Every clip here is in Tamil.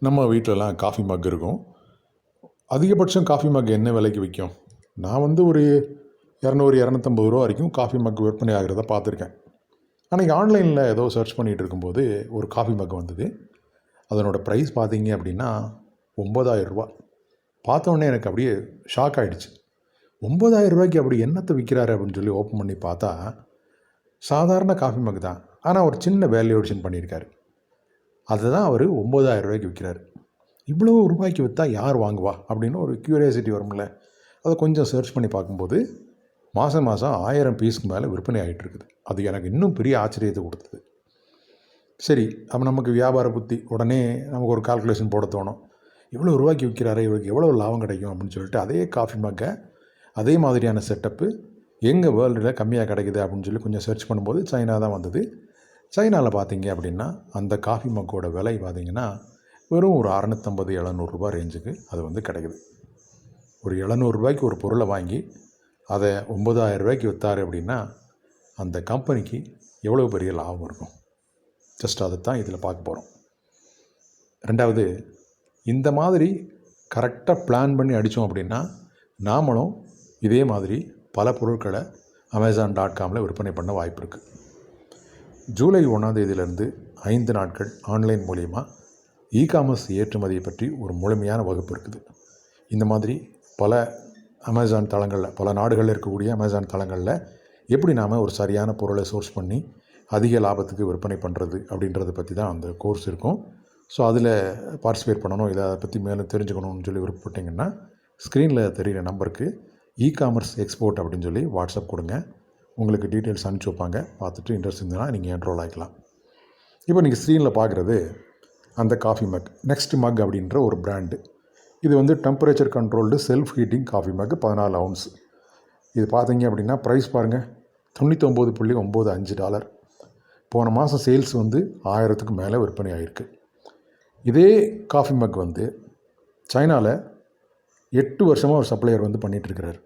நம்ம வீட்டிலலாம் காஃபி மக் இருக்கும். அதிகபட்சம் காஃபி மக் என்ன விலைக்கு விற்கும் நான் வந்து ஒரு இரநூறு இரநூத்தம்பது ரூபா வரைக்கும் காஃபி மக் விற்பனை ஆகிறத பார்த்துருக்கேன். அன்றைக்கி ஆன்லைனில் ஏதோ சர்ச் பண்ணிகிட்டு இருக்கும்போது ஒரு காஃபி மக் வந்தது. அதனோடய ப்ரைஸ் பார்த்தீங்க அப்படின்னா ஒம்பதாயிரம் ரூபா. பார்த்த எனக்கு அப்படியே ஷாக் ஆகிடுச்சு ஒம்பதாயிரம் ரூபாய்க்கு அப்படி என்னத்தை விற்கிறாரு அப்படின்னு சொல்லி ஓப்பன் பண்ணி பார்த்தா சாதாரண காஃபி மக் தான். ஆனால் ஒரு சின்ன வேல்யூவேஷன் பண்ணியிருக்காரு. அதை தான் அவர் ஒம்பதாயிரம் ரூபாய்க்கு விற்கிறாரு இவ்வளோ ரூபாய்க்கு விற்றா யார் வாங்குவா? அப்படின்னு ஒரு க்யூரியாசிட்டி வரும்ல. அதை கொஞ்சம் சர்ச் பண்ணி பார்க்கும்போது மாதம் மாதம் ஆயிரம் பீஸ்க்கு மேலே விற்பனை ஆகிட்டு இருக்குது. அது எனக்கு இன்னும் பெரிய ஆச்சரியத்தை கொடுத்தது. சரி அப்போ நமக்கு வியாபார புத்தி உடனே நமக்கு ஒரு கால்குலேஷன் போட தோணும். இவ்வளோ ரூபாய்க்கு விற்கிறாரு இவருக்கு எவ்வளோ லாபம் கிடைக்கும் அப்படின்னு சொல்லிட்டு அதே காஃபி மக்கை அதே மாதிரியான செட்டப்பு எங்கள் வேர்ல்டில் கம்மியாக கிடைக்குது அப்படின்னு சொல்லி கொஞ்சம் சர்ச் பண்ணும்போது சைனா தான் வந்தது. சைனாவில் பார்த்தீங்க அப்படின்னா அந்த காஃபி மக்கோட விலை பார்த்தீங்கன்னா வெறும் ஒரு அறநூற்றம்பது எழுநூறுபா ரேஞ்சுக்கு அது வந்து கிடைக்குது. ஒரு எழுநூறுபாய்க்கு ஒரு பொருளை வாங்கி அதை ஒம்பதாயிரம் ரூபாய்க்கு விற்றாரு அப்படின்னா அந்த கம்பெனிக்கு எவ்வளோ பெரிய லாபம் இருக்கும்? ஜஸ்ட் அதை தான் இதில் பார்க்க போகிறோம் ரெண்டாவது இந்த மாதிரி கரெக்டாக பிளான் பண்ணி அடித்தோம் அப்படின்னா நாமளும் இதே மாதிரி பல பொருட்களை அமேசான் டாட் காமில் விற்பனை பண்ண வாய்ப்பு இருக்குது ஜூலை ஒன்றாம் தேதியிலிருந்து ஐந்து நாட்கள் ஆன்லைன் மூலியமாக இ காமர்ஸ் ஏற்றுமதியை பற்றி ஒரு முழுமையான வகுப்பு இருக்குது. இந்த மாதிரி பல அமேசான் தளங்களில் பல நாடுகளில் இருக்கக்கூடிய அமேசான் தளங்களில் எப்படி நாம் ஒரு சரியான பொருளை சோர்ஸ் பண்ணி அதிக லாபத்துக்கு விற்பனை பண்ணுறது அப்படின்றத பற்றி தான் அந்த கோர்ஸ் இருக்கும். ஸோ அதில் பார்ட்டிசிபேட் பண்ணணும் இதை பற்றி மேலும் தெரிஞ்சுக்கணும்னு சொல்லி விருப்பப்பட்டீங்கன்னா ஸ்க்ரீனில் தெரிகிற நம்பருக்கு இ காமர்ஸ் எக்ஸ்போர்ட் அப்படின்னு சொல்லி வாட்ஸ்அப் கொடுங்க. உங்களுக்கு டீட்டெயில்ஸ் அனுப்பிச்சி வைப்பாங்க. பார்த்துட்டு இன்ட்ரெஸ்ட் இருந்ததுன்னா நீங்கள் என்ரோல் ஆகிக்கலாம் இப்போ நீங்கள் ஸ்க்ரீனில் பார்க்குறது அந்த காஃபி மக் நெக்ஸ்ட் மக் அப்படின்ற ஒரு பிராண்டு இது வந்து temperature controlled self heating coffee mug பதினாலு அவுன்ஸ் இது பார்த்தீங்க அப்படின்னா ப்ரைஸ் பாருங்கள் தொண்ணூத்தொம்பது புள்ளி ஒம்பது அஞ்சு டாலர் போன மாதம் சேல்ஸ் வந்து ஆயிரத்துக்கு மேலே விற்பனை ஆகிருக்கு இதே காஃபி மக் வந்து சைனாவில் எட்டு வருஷமாக ஒரு சப்ளையர் வந்து பண்ணிகிட்ருக்கிறார்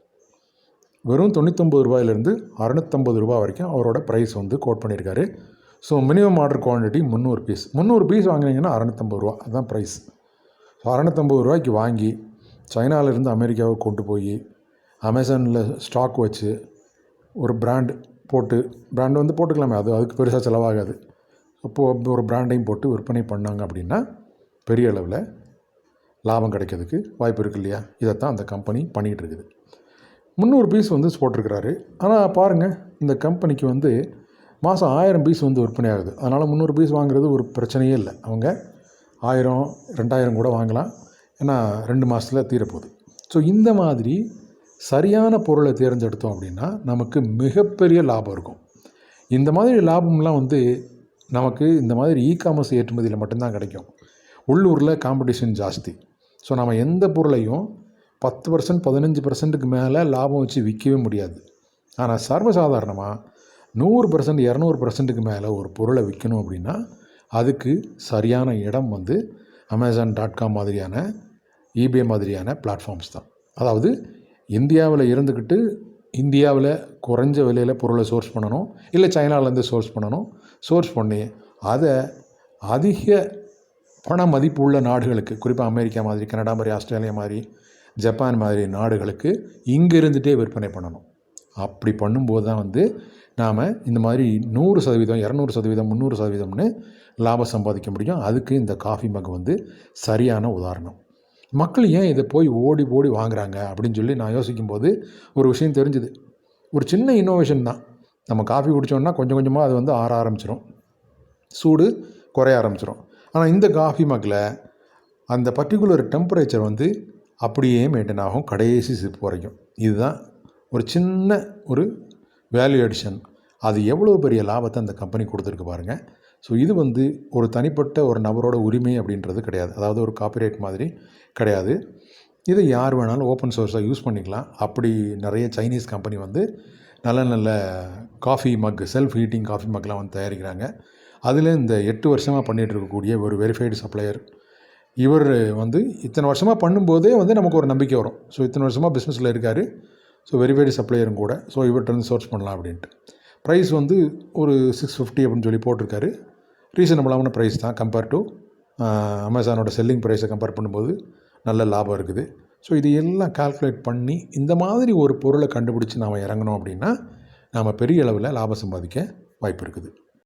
வெறும் தொண்ணூத்தொம்பது ரூபாயிலேருந்து அறநூற்றம்பது ரூபா வரைக்கும் அவரோட ப்ரைஸ் வந்து கோட் பண்ணியிருக்காரு. ஸோ மினிமம் ஆர்டர் குவான்டிட்டி முந்நூறு பீஸ் முந்நூறு பீஸ் வாங்கினீங்கன்னா அறநூற்றம்பது ரூபா. அதுதான் ப்ரைஸ் ஸோ அறநூற்றம்பது ரூபாய்க்கு வாங்கி சைனாவிலேருந்து அமெரிக்காவுக்கு கொண்டு போய் அமேசானில் ஸ்டாக் வச்சு ஒரு பிராண்ட் போட்டு பிராண்ட் வந்து போட்டுக்கலாமே அது அதுக்கு பெருசாக செலவாகாது. அப்போது ஒரு பிராண்டையும் போட்டு விற்பனை பண்ணாங்க அப்படின்னா பெரிய அளவில் லாபம் கிடைக்கிறதுக்கு வாய்ப்பு இருக்கு இல்லையா? இதைத்தான் அந்த கம்பெனி பண்ணிகிட்டு இருக்குது. முந்நூறு பீஸ் வந்து போட்டிருக்கிறாரு. ஆனால் பாருங்கள் இந்த கம்பெனிக்கு வந்து மாதம் ஆயிரம் பீஸ் வந்து விற்பனை ஆகுது. அதனால் முந்நூறு பீஸ் வாங்குறது ஒரு பிரச்சனையே இல்லை. அவங்க ஆயிரம் ரெண்டாயிரம் கூட வாங்கலாம். ஏன்னா ரெண்டு மாதத்தில் தீரப்போகுது. ஸோ இந்த மாதிரி சரியான பொருளை தேர்ந்தெடுத்தோம் அப்படின்னா நமக்கு மிகப்பெரிய லாபம் இருக்கும். இந்த மாதிரி லாபம்லாம் வந்து நமக்கு இந்த மாதிரி இ காமர்ஸ் ஏற்றுமதியில் மட்டும்தான் கிடைக்கும். உள்ளூரில் காம்படிஷன் ஜாஸ்தி. ஸோ நம்ம எந்த பொருளையும் பத்து பர்சன்ட் பதினஞ்சு பர்சன்ட்டுக்கு மேலே லாபம் வச்சு விற்கவே முடியாது. ஆனால் சர்வசாதாரணமாக நூறு பர்சன்ட் இரநூறு பர்சன்ட்டுக்கு மேலே ஒரு பொருளை விற்கணும் அப்படின்னா அதுக்கு சரியான இடம் வந்து அமேசான் டாட் காம் மாதிரியான ஈபே மாதிரியான பிளாட்ஃபார்ம்ஸ் தான். அதாவது இந்தியாவில் இருந்துக்கிட்டு இந்தியாவில் குறைஞ்ச விலையில் பொருளை சோர்ஸ் பண்ணணும் இல்லை சைனாவிலேருந்து சோர்ஸ் பண்ணணும் சோர்ஸ் பண்ணி அதை அதிக பண மதிப்பு உள்ள நாடுகளுக்கு குறிப்பாக அமெரிக்கா மாதிரி கனடா மாதிரி ஆஸ்திரேலியா மாதிரி ஜப்பான் மாதிரி நாடுகளுக்கு இங்கே இருந்துகிட்டே விற்பனை பண்ணணும். அப்படி பண்ணும்போது தான் வந்து நாம் இந்த மாதிரி நூறு சதவீதம் இரநூறு சதவீதம் முந்நூறு சதவீதம்னு லாபம் சம்பாதிக்க முடியும். அதுக்கு இந்த காஃபி மக் வந்து சரியான உதாரணம். மக்கள் ஏன் இதை போய் ஓடி ஓடி வாங்குறாங்க அப்படின்னு சொல்லி நான் யோசிக்கும்போது ஒரு விஷயம் தெரிஞ்சுது. ஒரு சின்ன இன்னோவேஷன் தான். நம்ம காஃபி குடித்தோம்னா கொஞ்சம் கொஞ்சமாக அது வந்து ஆற ஆரம்பிச்சிடும் சூடு குறைய ஆரம்பிச்சிடும் ஆனால் இந்த காஃபி மக்கில் அந்த பர்டிகுலர் டெம்பரேச்சர் வந்து அப்படியே மெயின்டைன் ஆகும் கடைசி சிப் வரைக்கும். இதுதான் ஒரு சின்ன ஒரு வேல்யூ அடிஷன் அது எவ்வளோ பெரிய லாபத்தை அந்த கம்பெனி கொடுத்துருக்கு பாருங்கள் ஸோ இது வந்து ஒரு தனிப்பட்ட ஒரு நபரோட உரிமை அப்படின்றது கிடையாது. அதாவது ஒரு காப்பிரைட் மாதிரி கிடையாது. இதை யார் வேணாலும் ஓப்பன் சோர்ஸாக யூஸ் பண்ணிக்கலாம். அப்படி நிறைய சைனீஸ் கம்பெனி வந்து நல்ல நல்ல coffee mug self heating coffee மக்லாம் வந்து தயாரிக்கிறாங்க. அதில் இந்த எட்டு வருஷமாக பண்ணிகிட்டு இருக்கக்கூடிய ஒரு வெரிஃபைடு சப்ளையர் இவர் வந்து இத்தனை வருஷமாக பண்ணும்போதே வந்து நமக்கு ஒரு நம்பிக்கை வரும். ஸோ இத்தனை வருஷமாக பிஸ்னஸில் இருக்கார். ஸோ வெரிஃபைடு சப்ளையரும் கூட. ஸோ இவர்கிட்ட இருந்து சோர்ஸ் பண்ணலாம் அப்படின்ட்டு. ப்ரைஸ் வந்து ஒரு சிக்ஸ் ஃபிஃப்டி அப்படின்னு சொல்லி போட்டிருக்காரு. ரீசனபிளான ப்ரைஸ் தான் கம்பேர் டு அமேசானோட செல்லிங் ப்ரைஸை கம்பேர் பண்ணும்போது நல்ல லாபம் இருக்குது. ஸோ இது எல்லாம் கால்குலேட் பண்ணி இந்த மாதிரி ஒரு பொருளை கண்டுபிடிச்சி நாம் இறங்கணும் அப்படின்னா நாம் பெரிய அளவில் லாபம் சம்பாதிக்க வாய்ப்பு இருக்குது.